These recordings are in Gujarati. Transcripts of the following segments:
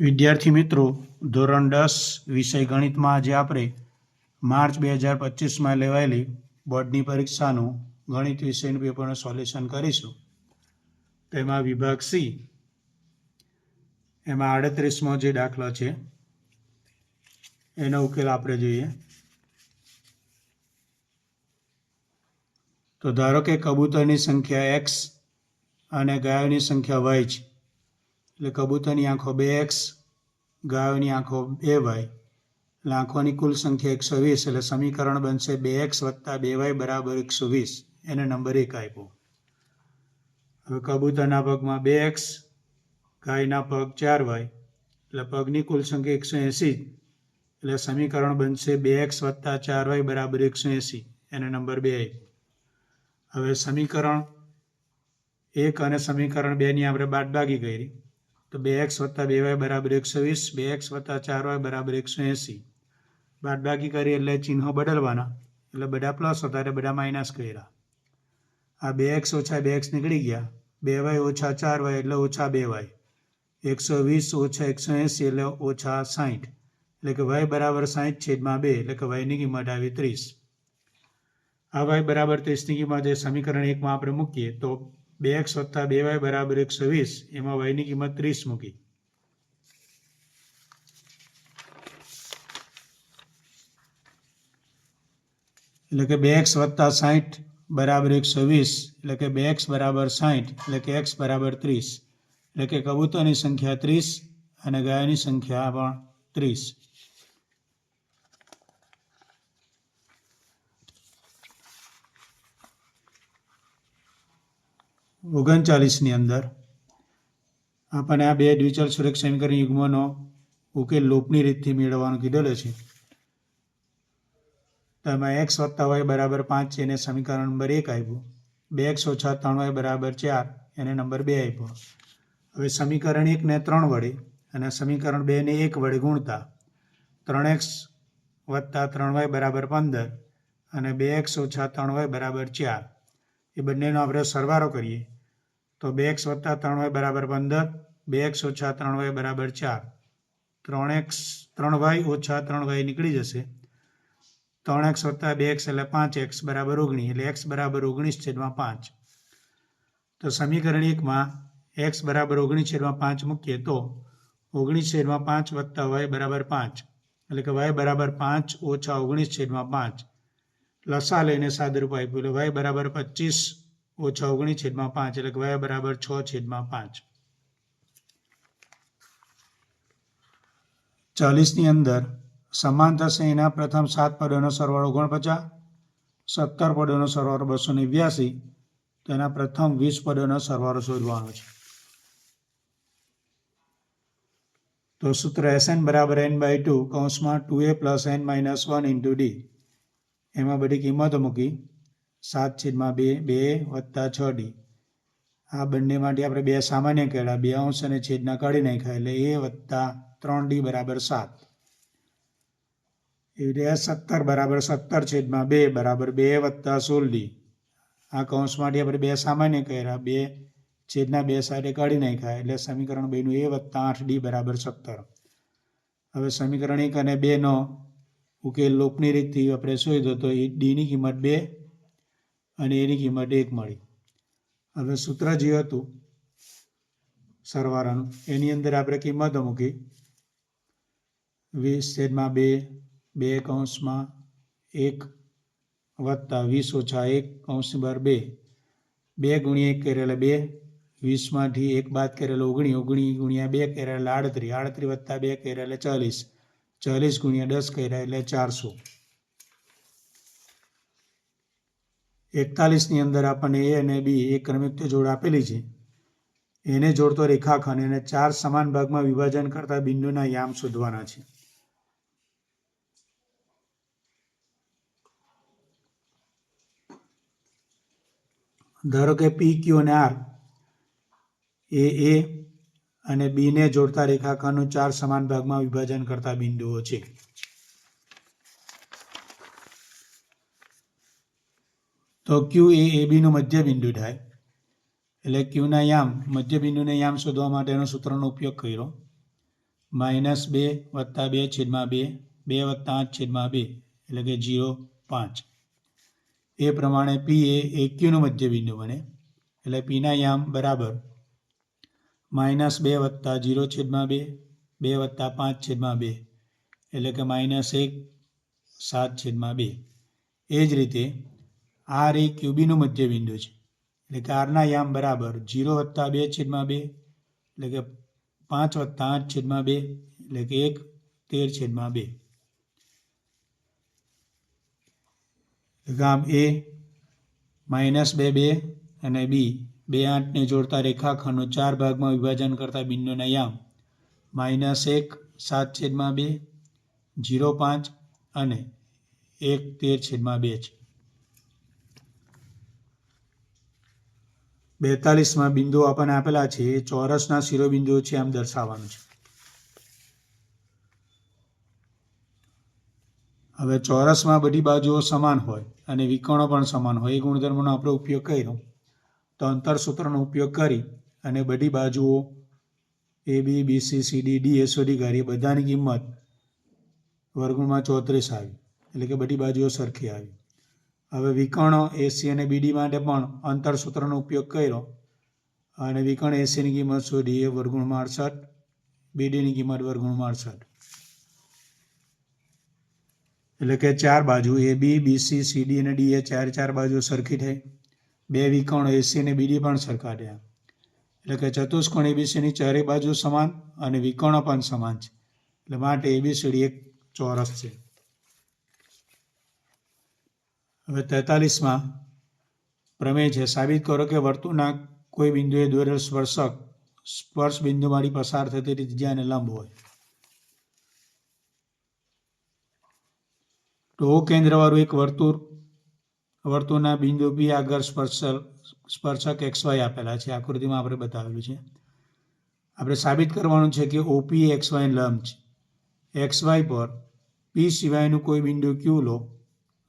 વિદ્યાર્થી મિત્રો, ધોરણ દસ વિષય ગણિતમાં આજે આપણે માર્ચ બે હજાર પચીસમાં લેવાયેલી બોર્ડની પરીક્ષાનું ગણિત વિષયનું પેપરનું સોલ્યુશન કરીશું. તેમાં વિભાગ સી, એમાં આડત્રીસમો જે દાખલો છે, એનો ઉકેલ આપણે જોઈએ. તો ધારો કે કબૂતરની સંખ્યા એક્સ અને ગાયોની સંખ્યા વાય છે. એટલે કબૂતરની આંખો બે એક્સ, ગાયોની આંખો બે વાય. એટલે આંખોની કુલ સંખ્યા એકસો વીસ, એટલે સમીકરણ બનશે બે એક્સ વત્તા બે વાય બરાબર એકસો વીસ. એને નંબર એક આપ્યો. હવે કબૂતરના પગમાં બે એક્સ, ગાયના પગ ચાર વાય. એટલે પગની કુલ સંખ્યા એકસો એંસી. એટલે સમીકરણ બનશે બે એક્સ વત્તા ચાર વાય બરાબર એકસો એંસી. એને નંબર બે હવે સમીકરણ એક અને સમીકરણ બેની આપણે બાદબાકી કરી. તો બે એક્સ વત્તા બે વાય બરાબર એકસો વીસ, બે એક્સ વત્તા ચાર વાય બરાબર એકસો એંસી. બાદબાકી કરી એટલે ચિહ્નો બદલવાના. એટલે બધા પ્લસ હતા એટલે બધા માઇનસ કર્યા. આ બે એક્સ ઓછા બે એક્સ નીકળી ગયા. બે વાય ઓછા ચાર વાય એટલે ઓછા બે વાય. એકસો વીસ ઓછા એકસો એંસી એટલે ઓછા સાહીઠ એટલે કે વાય બરાબર સાહીઠ છેદમાં બે એટલે કે વાયની કિંમત આવી ત્રીસ. આ વાય બરાબર ત્રીસની કિંમત જે સમીકરણ એકમાં આપણે મૂકીએ તો બે એક્સ વત્તા બે વાય બરાબર એકસો વીસ, એમાં વાયની કિંમત ત્રીસ મૂકી. એટલે કે બે એક્સ વત્તા સાહીઠ બરાબર એકસો વીસ, એટલે કે બે એક્સ બરાબર સાહીઠ એટલે કે એક્સ બરાબર ત્રીસ. એટલે કે કબૂતરની સંખ્યા ત્રીસ અને ગાયની સંખ્યા પણ ત્રીસ. ઓગણચાલીસની અંદર આપણને આ બે દ્વિચલ સુરેખ સમીકરણ યુગ્મનો ઉકેલ લોપની રીતથી મેળવવાનો કીધેલો છે. તો એમાં એક્સ વત્તા વાય બરાબર પાંચ છે, એને સમીકરણ નંબર એક આપ્યું. બે એક્સ ઓછા ત્રણ વાય બરાબર ચાર, એને નંબર બે આપ્યો. હવે સમીકરણ એકને ત્રણ વડે અને સમીકરણ બેને એક વડે ગુણતા ત્રણ એક્સ વત્તા ત્રણ વાય બરાબર પંદર અને બે એક્સ ઓછા ત્રણ વાય બરાબર ચાર. એ બંનેનો આપણે સરવારો કરીએ. તો બે એક્સ વત્તા ત્રણ વાય બરાબર પંદર, બે એક્સ ઓછા ત્રણ વાય બરાબર ચાર. ત્રણ એક્સ, ત્રણ વાય ઓછા ત્રણ વાય નીકળી જશે. ત્રણ એક્સ વત્તા બે એક્સ એટલે પાંચ એક્સ બરાબર ઓગણીસ, એટલે એક્સ બરાબર ઓગણીસ છેદમાં પાંચ. તો સમીકરણ એકમાં એક્સ બરાબર ઓગણીસ છેદમાં પાંચ મૂકીએ તો ઓગણીસ છેદમાં પાંચ વત્તા વાય બરાબર પાંચ. એટલે કે વાય બરાબર પાંચ ઓછા ઓગણીસ છેદમાં પાંચ. લસા લઈને સાદરૂપ આપ્યું એટલે વાય બરાબર પચીસ ઓછા ઓગણીસ છેદમાં પાંચ એટલે વાય બરાબર છ છેદમાં પાંચ. ચાલીસની અંદર સમાનતા થશે પ્રથમ સાત પદોનો સરવાળો ઓગણપચાસ, સત્તર પદોનો સરવાળો બસો નેવ્યાસી તેના પ્રથમ વીસ પદોનો સરવાળો શોધવાનો છે. તો સૂત્ર એસ એન બરાબર એન બાય ટુ કૌંસમાં two A plus N minus one into D. એમાં બધી કિંમતો મૂકી સાત છેદમાં બે બે વત્તા છ ડી. આ બંનેમાંથી આપણે બે સામાન્ય કર્યા. બે અંશ અને છેદના કાઢી નાખ્યા એટલે એ વત્તા ત્રણ ડી બરાબર સાત. એવી રીતે સત્તર બરાબર સત્તર છેદમાં બે બરાબર બે વત્તા સોળ ડી. આ કૌંસમાંથી આપણે બે સામાન્ય કર્યા. બે છેદના બે સાઈડે કાઢી નાખ્યા એટલે સમીકરણ બેનું એ વત્તા આઠ ડી બરાબર સત્તર. હવે સમીકરણ એક અને બેનો ઉકેલ લોપની રીતથી આપણે શોધ્યો તો એ ડીની કિંમત બે અને એની કિંમત એક મળી. હવે સૂત્ર જે હતું, સરવાળાનું, એની અંદર આપણે કિંમતો મૂકી. વીસ છેદમાં બે બે કૌંસમાં એક વત્તા વીસ ઓછા એક કૌંસ બાર બે. બે ગુણ્યા એક કરેલા બે, વીસમાંથી એક બાદ કરેલો ઓગણી ઓગણી ગુણ્યા બે કરેલા આડત્રીસ આડત્રીસ વત્તા બે કરેલા ચાલીસ. ચાલીસ ગુણ્યા દસ કર્યા એટલે ચારસો. એકતાલીસની અંદર આપણને એ અને બી એ ક્રમિક જોડ આપેલી છે. એને જોડતો રેખાખંડ એને ચાર સમાન ભાગમાં વિભાજન કરતા બિંદુના યામ શોધવાના છે. ધારો કે પી ક્યુ અને આર. એ એ અને બીને જોડતા રેખાખંડનું ચાર સમાન ભાગમાં વિભાજન કરતા બિંદુઓ છે. તો ક્યુ એ એ બીનું મધ્ય બિંદુ થાય. એટલે ક્યુના યામ, મધ્ય બિંદુને યામ શોધવા માટેનો સૂત્રનો ઉપયોગ કર્યો. માઇનસ બે વત્તા બે છેદમાં બે બે વત્તા આઠ છેદમાં બે, એટલે કે જીરો પાંચ. એ પ્રમાણે પી એ એ ક્યુનું મધ્યબિંદુ બને. એટલે પીના યામ બરાબર માઇનસ બે વત્તા જીરો છેદમાં બે બે વત્તા પાંચ છેદમાં બે, એટલે કે માઇનસ એક સાત છેદમાં બે. એ જ રીતે આર એ ક્યુબીનું મધ્યબિંદુ છે. એટલે કે આરના યામ બરાબર જીરો વત્તા બે છેદમાં બે, એટલે કે પાંચ વત્તા આઠ છેદમાં બે, એટલે કે એક તેર છેદમાં બે. ગામ એ માઇનસ બે બે અને બી બે આઠને જોડતા રેખાખંડનો ચાર ભાગમાં વિભાજન કરતા બિંદુના યામ. માઇનસ એક, સાત છેદમાં બે, જીરો પાંચ અને એક તેર છેદમાં બે છે. બેતાલીસમાં બિંદુઓ આપણને આપેલા છે. એ ચોરસના શિરોબિંદુઓ છે આમ દર્શાવવાનું છે. હવે ચોરસમાં બધી બાજુઓ સમાન હોય અને વિકર્ણો પણ સમાન હોય. એ ગુણધર્મનો આપણે ઉપયોગ કર્યો. તો અંતર સૂત્રનો ઉપયોગ કરી અને બધી બાજુઓ A B B C C D A સુધી કાઢી બધાની કિંમત વર્ગમાં ચોત્રીસ આવી. એટલે કે બધી બાજુઓ સરખી આવી. હવે વિકર્ણ એસી અને બીડી માટે પણ અંતર સૂત્રનો ઉપયોગ કર્યો અને વિકર્ણ એસીની કિંમત શોધી એ વર્ગુણમાં અડસઠ બીડીની કિંમત વર્ગુણમાં અડસઠ. એટલે કે ચાર બાજુ એ બી બીસી સીડી અને ડી એ ચાર ચાર બાજુ સરખી થઈ. બે વિકર્ણ એસી અને બીડી પણ સરખા એટલે કે ચતુષ્કોણ એબીસીની ચારે બાજુ સમાન અને વિકર્ણ પણ સમાન છે. એટલે માટે એબીસીડી એક ચોરસ છે. હવે તેતાલીસમાં પ્રમેય છે, સાબિત કરો કે વર્તુળના કોઈ બિંદુએ દોરેલ સ્પર્શક સ્પર્શ બિંદુમાંથી પસાર થતી ત્રિજ્યાને લંબ હોય. તો કેન્દ્રવાળું એક વર્તુળ વર્તુળના બિંદુ બી આગળ સ્પર્શક સ્પર્શક એક્સ વાય આપેલા છે. આકૃતિમાં આપણે બતાવેલું છે. આપણે સાબિત કરવાનું છે કે ઓપી એક્સ વાય લંબ છે. એક્સ વાય પર પી સિવાયનું કોઈ બિંદુ ક્યુ લો.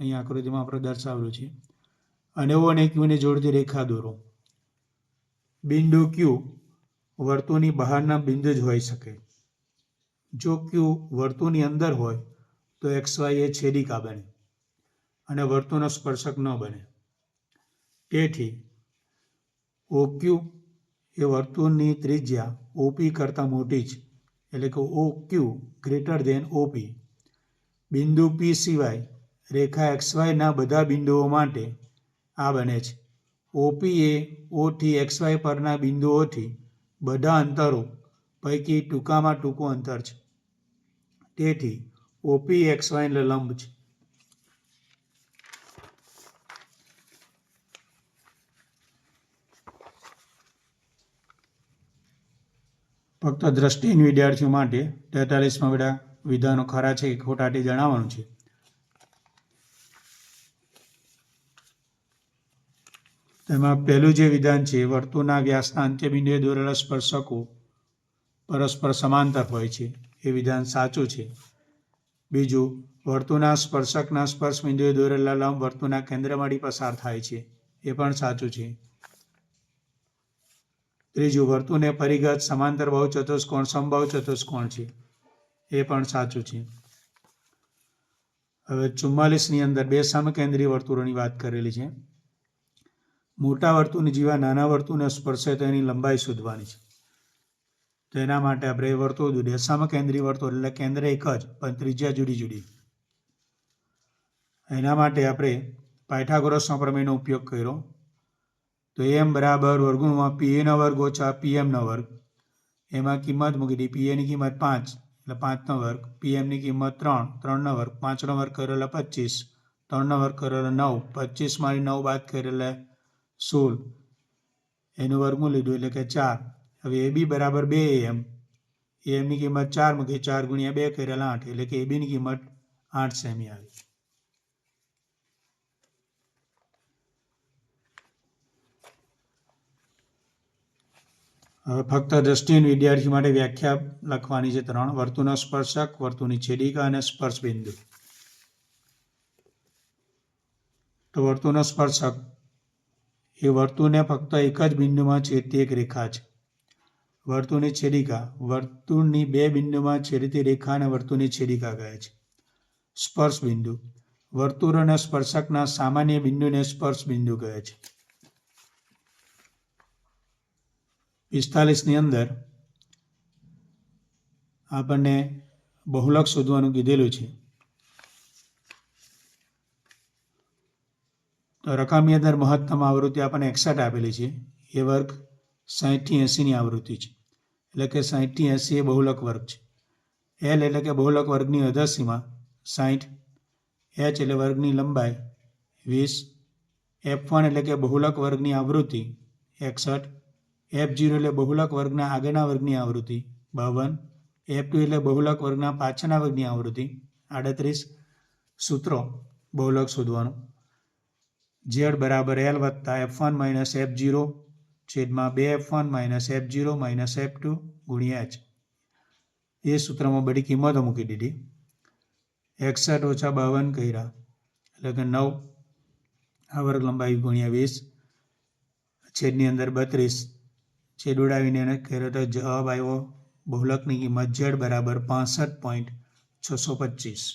અહીં આકૃતિમાં આપણે દર્શાવેલું છે. અને ઓ અને ક્યુને જોડતી રેખા દોરો. બિંદુ ક્યુ વર્તુળની બહારના બિંદુ જ હોઈ શકે. જો ક્યુ વર્તુળની અંદર હોય, તો એક્સ વાય એ છેદિકા બને અને વર્તુળનો સ્પર્શક ન બને. તેથી ઓક્યુ એ વર્તુળની ત્રિજ્યા ઓપી કરતાં મોટી જ એટલે કે ઓ ક્યુ ગ્રેટર દેન ઓપી બિંદુ પી સિવાય રેખા એક્સ વાયના બધા બિંદુઓ માટે આ બને છે. ઓપી એ ઓથી એક્સ વાય પરના બિંદુઓથી બધા અંતરો પૈકી ટૂંકામાં ટૂંકું અંતર છે. તેથી ઓપી એક્સ વાય લંબ છે. ફક્ત દ્રષ્ટિહીન વિદ્યાર્થીઓ માટે તેતાલીસમાં બધા વિધાનો ખરા છે કે ખોટા તે જણાવવાનું છે. તેમાં પહેલું જે વિધાન છે, વર્તુળના વ્યાસના અંત્યબિંદુએ દોરેલા સ્પર્શકો પરસ્પર સમાંતર હોય છે. એ વિધાન સાચું છે. બીજું, વર્તુળના સ્પર્શકના સ્પર્શ બિંદુએ દોરેલા લંબ વર્તુળના કેન્દ્રમાંથી પસાર થાય છે. એ પણ સાચું છે. ત્રીજું વર્તુળને પરિગત સમાંતર બહુ ચતુષ્કોણ, સમબાહુ ચતુષ્કોણ છે. એ પણ સાચું છે. હવે ચુમ્માલીસની અંદર બે સમકેન્દ્રીય વર્તુળોની વાત કરેલી છે. મોટા વર્તુળની જીવા નાના વર્તુળને સ્પર્શે તો એની લંબાઈ શોધવાની છે. તો એના માટે આપણે વર્તુળ જુદે સમકેન્દ્રીય વર્તુળ એટલે કેન્દ્ર એક જ, પણ ત્રિજ્યા જુદી જુદી. એના માટે આપણે પાયથાગોરસનો પ્રમેયનો ઉપયોગ કર્યો. તો એમ બરાબર વર્ગુણમાં પી એનો વર્ગ ઓછા પીએમનો વર્ગ. એમાં કિંમત મૂકી હતી પીએની કિંમત પાંચ, એટલે પાંચનો વર્ગ. પીએમની કિંમત ત્રણ ત્રણનો વર્ગ. પાંચનો વર્ગ કરેલા પચીસ ત્રણનો વર્ગ કરેલો નવ. પચીસમાંથી નવ બાદ કરેલા સોળ. એનું વર્ગમૂળ લીધું એટલે કે ચાર. હવે એ બી બરાબર બે એમ. એમની કિંમત ચાર મૂકી, ચાર ગુણ્યા બે કરેલા આઠ, એટલે કે એ બીની કિંમત આઠ સેમી આવી. હવે ફક્ત દ્રષ્ટિહીન વિદ્યાર્થી માટે વ્યાખ્યા લખવાની છે ત્રણ. વર્તુળનો સ્પર્શક, વર્તુળની છેદિકા અને સ્પર્શ બિંદુ તો વર્તુળનો સ્પર્શક. એ વર્તુળને ફક્ત એક જ બિંદુમાં છેદતી એક રેખા છે. વર્તુળની છેડિકા વર્તુળની બે બિંદુમાં છેડતી રેખા અને વર્તુળની છેડિકા કહે છે. સ્પર્શ બિંદુ વર્તુળ અને સ્પર્શકના સામાન્ય બિંદુને સ્પર્શ બિંદુ કહે છે. પિસ્તાલીસની અંદર આપણને બહુલક શોધવાનું કીધેલું છે. તો રકમની અંદર મહત્તમ આવૃત્તિ આપણને એકસઠ આપેલી છે. એ વર્ગ સાહીઠથી એંસીની આવૃત્તિ છે. એટલે કે સાહીઠથી એંસી એ બહુલક વર્ગ છે. એલ એટલે કે બહુલક વર્ગની અધસીમાં સાહીઠ એચ એટલે વર્ગની લંબાઈ વીસ એફ વન એટલે કે બહુલક વર્ગની આવૃત્તિ એકસઠ એફ જીરો એટલે બહુલક વર્ગના આગળના વર્ગની આવૃત્તિ. બાવન. એફ ટુ એટલે બહુલક વર્ગના પાછળના વર્ગની આવૃત્તિ. આડત્રીસ. સૂત્રો. બહુલક શોધવાનું. ઝેડ બરાબર એલ વત્તા F one minus F zero છેદમાં બે F one minus F zero minus F two ગુણ્યા એચ એ સૂત્રમાં બધી કિંમતો મૂકી દીધી. એકસઠ ઓછા બાવન કર્યા. એટલે કે નવ. આ વર્ગ લંબાઈ ગુણ્યા વીસ. છેદની અંદર બત્રીસ. છેદ દોડાવીને એને કર્યો જવાબ આવ્યો બહુલકની કિંમત ઝેડ બરાબર પાસઠ પોઈન્ટ છસો પચીસ.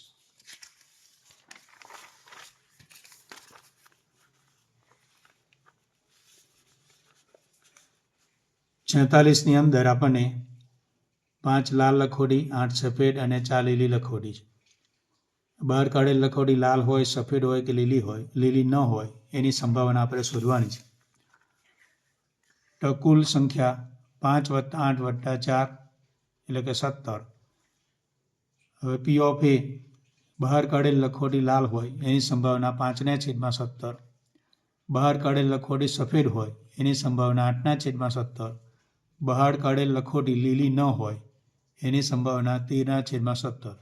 છેતાલીસની અંદર આપણને પાંચ લાલ લખોડી, આઠ સફેદ અને ચાર લીલી લખોડી છે. બહાર કાઢેલ લખોડી લાલ હોય, સફેદ હોય કે લીલી હોય, લીલી ન હોય, એની સંભાવના આપણે શોધવાની છે. તો કુલ સંખ્યા પાંચ વત્તા આઠ વત્તા ચાર, એટલે કે સત્તર. હવે પી ઓફ એ બહાર કાઢેલ લખોટી લાલ હોય, એની સંભાવના પાંચના છેદમાં સત્તર. બહાર કાઢેલ લખોટી સફેદ હોય, એની સંભાવના આઠના છેદમાં સત્તર. બહાર કાઢેલ લખોટી લીલી ન હોય, એની સંભાવના તેરના છેદમાં સત્તર.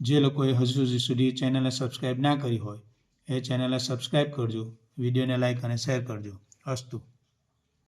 જે લોકોએ હજુ સુધી ચેનલને સબસ્ક્રાઈબ ના કરી હોય, એ ચેનલને સબસ્ક્રાઈબ કરજો, વિડીયોને લાઇક અને શેર કરજો. અસ્તુ.